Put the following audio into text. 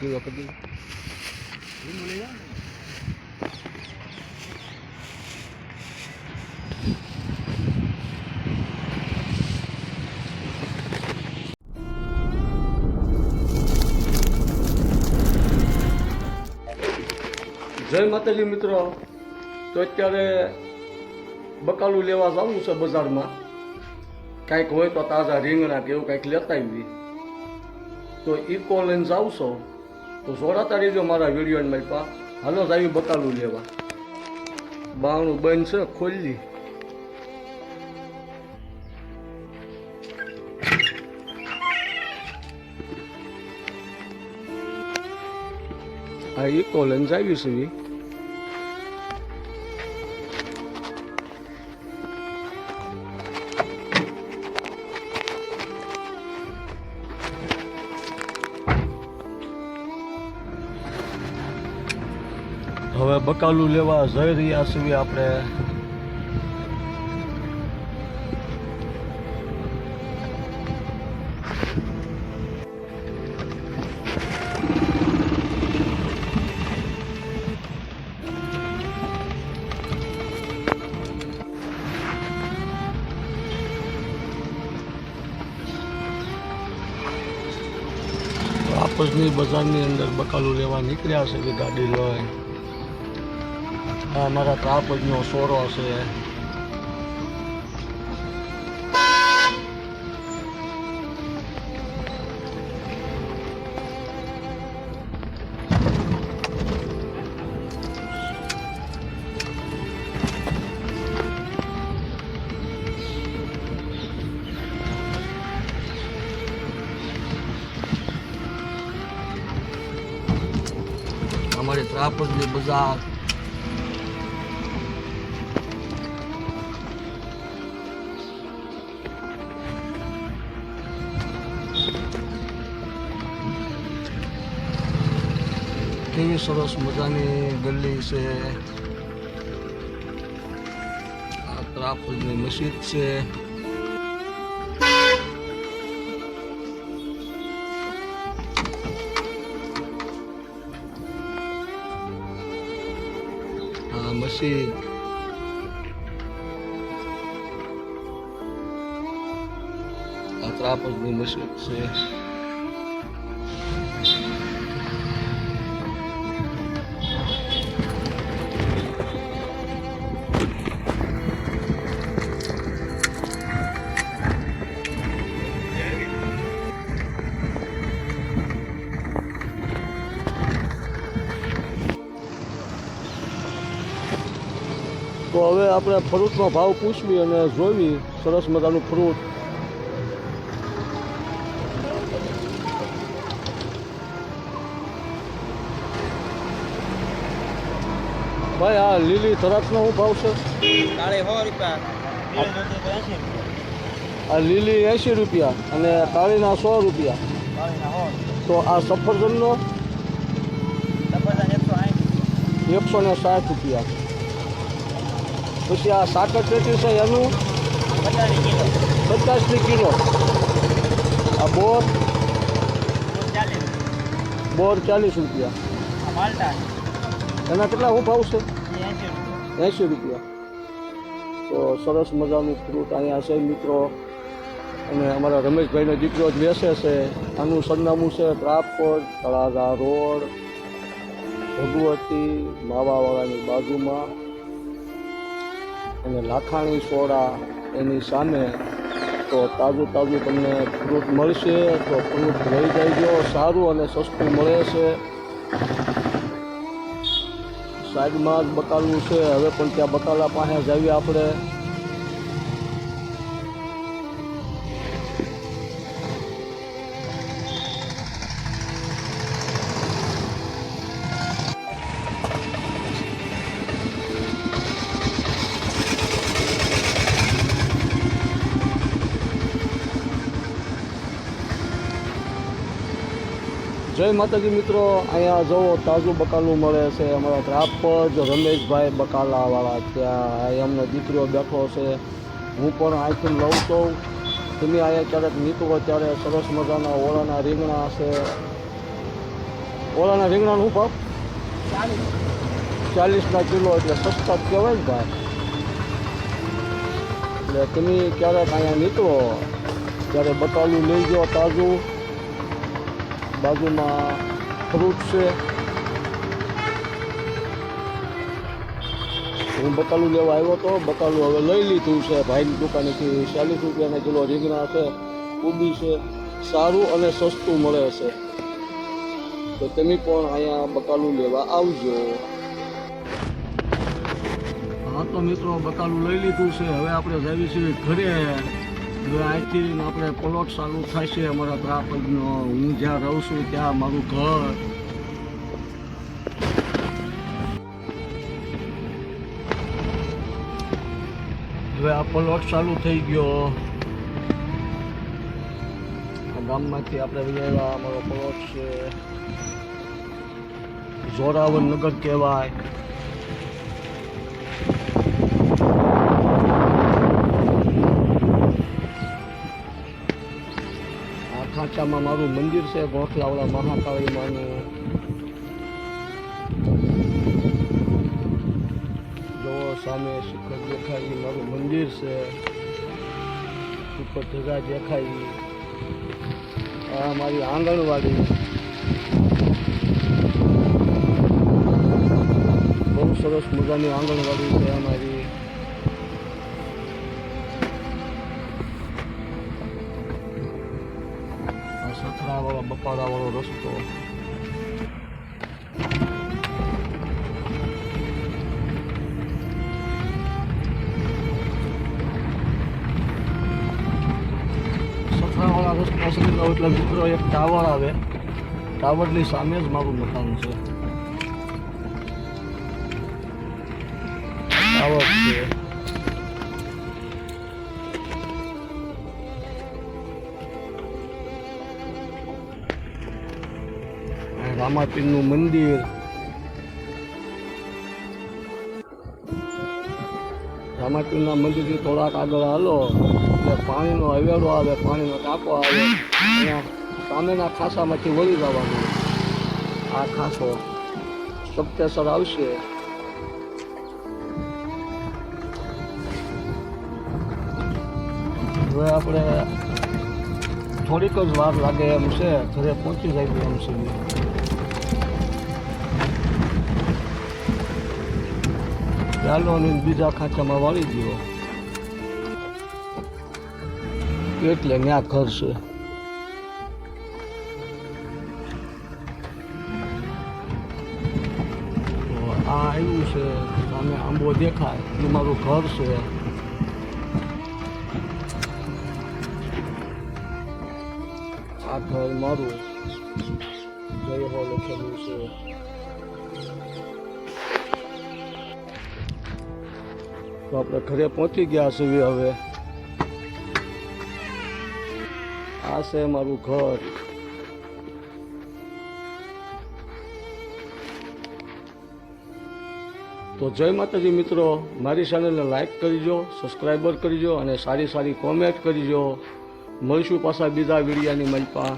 કેવા કરી જય માતાજી મિત્રો. તો અત્યારે બકાલું લેવા જવું છે બજારમાં. કાંઈક હોય તો તાજા રીંગણા કે એવું કાંઈક લેતા આવી તો ઇકો લઈને જાવશો? તો જોડાતા રહેજો મારા વીડિયો મારી પા હાલો જ આવી બકાલું લેવા. બાણું બંધ છે, ખોલી. આ ઇકો લઈને જાવી છે. હવે બકાલું લેવા જઈ રહ્યા છીએ આપણે. આપસની બજારની અંદર બકાલું લેવા નીકળ્યા છે કે ગાડી લઈ. આ મારા ત્રાપજનો સોરો છે. અમારી ત્રાપજની બજાર સરસ મજાની ગલી છે. આ ત્રાપજની મસ્જિદ છે. આ મસ્જિદ. આ ત્રાપજની મસ્જિદ છે. તો હવે આપણે ફ્રૂટનો ભાવ પૂછવી અને જોવી સરસ મજાનું ફ્રૂટ. ભાઈ આ લીલી તરફનો શું ભાવ છે? આ લીલી એંશી રૂપિયા અને કાળીના સો રૂપિયા. તો આ સફરજનનો? એકસો ને સાઠ રૂપિયા. પછી આ સાકર પેટી છે એનું પચાસની કિલો. આ બોર. બોર ચાલીસ રૂપિયા. એના કેટલા હું ભાવ છે? એંશી રૂપિયા. તો સરસ મજાનું ફ્રૂટ અહીંયા છે મિત્રો. અને અમારા રમેશભાઈનો દીકરો જ બેસે છે. આનું સરનામું છે ત્રાપકોટ તળાજા રોડ, ભગવતી માવાવાળાની બાજુમાં. અને લાખાણી સોડા એની સામે તો તાજું તાજું તમને ફ્રૂટ મળશે, તો ફ્રૂટ લઈ જજો સારું અને સસ્તું મળે છે. સાઈડમાં જ બકાલું છે, હવે પણ ત્યાં બકાલા પાસે જઈએ આપણે. જય માતાજી મિત્રો, અહીંયા જુઓ, તાજું બકાલું મળે છે. અમારા ત્રાપજ રમેશભાઈ બકાલાવાળા ત્યાં. એમનો દીકરીઓ બેઠો છે. હું પણ અહીંથી લઉં છું તમે અહીંયા ક્યારેક નીકળો ત્યારે સરસ મજાના ઓળાના રીંગણા છે. ઓળાના રીંગણાનો ભાવ? ચાલીસના કિલો એટલે સસ્તા જ કહેવાય ને ભાઈ એટલે તમે ક્યારેક અહીંયા નીકળો, ત્યારે બકાલું લઈ જાઓ તાજું. બાજુમાં ફ્રૂટ છે. હું બકાલું લેવા આવ્યો તો બકાલું હવે લઈ લીધું છે. ભાઈની દુકાનેથી ચાલીસ રૂપિયાના કિલો રીંગણા છે, કોબી છે. સારું અને સસ્તું મળે છે. તો તમે પણ અહીંયા બકાલું લેવા આવજો. હા તો મિત્રો બકાલું લઈ લીધું છે. હવે આપણે જઈએ છીએ ઘરે. હવે આજથી આપણે પ્લોટ ચાલુ છે અમારા ત્રાપજનો હું જ્યાં રહું છું ત્યાં મારું ઘર. હવે આ પ્લોટ ચાલુ થઈ ગયો. આ ગામમાંથી આપણે વિજયવા અમારો પ્લોટ છે. જોરાવર નગર કહેવાય. ખાંચામાં મારું મંદિર છે, ગોઠલાવડા મહાકાળી માનું જો સામે સુખદ દેખાય મારું મંદિર છે. ઉપર ધજા દેખાય આ મારી આંગણવાડી. બહુ સરસ મજાની આંગણવાડી છે અમારી સથરાવાળો બપાડાવાળો રસ્તો સથરાવાળા રસ્તા સુધી એટલે મિત્રો એક ટાવર આવે ટાવરની સામે જ મારું મકાન છે ટાવર છે રામાપીરનું મંદિર. રામાપીરના મંદિરથી થોડાક આગળ હાલો, એટલે પાણીનો અવેડો આવે, પાણીનો ટાંકો આવે. અને સામેના ખાસામાંથી વળી જવાનું. આ ખાસો સપ્તેસર આવશે. હવે આપણે થોડીક જ વાર લાગે એમ છે, ઘરે પહોંચી જાય એમ સુધી ચાલો અને બીજા ખાંચામાં વાળી દો એટલે ત્યાં ઘર છે આ આવ્યું છે સામે આંબો દેખાય એ મારું ઘર છે આ ઘર મારું જય હો લખેલું છે તો આપણે ઘરે પહોંચી ગયા છીએ હવે. આ છે મારું ઘર. તો જય માતાજી મિત્રો, મારી ચેનલને લાઈક કરીજો સબસ્ક્રાઈબર કરીજો અને સારી સારી કોમેન્ટ કરીજો. મળીશું પાછા બીજા વિડીયાની મલપા.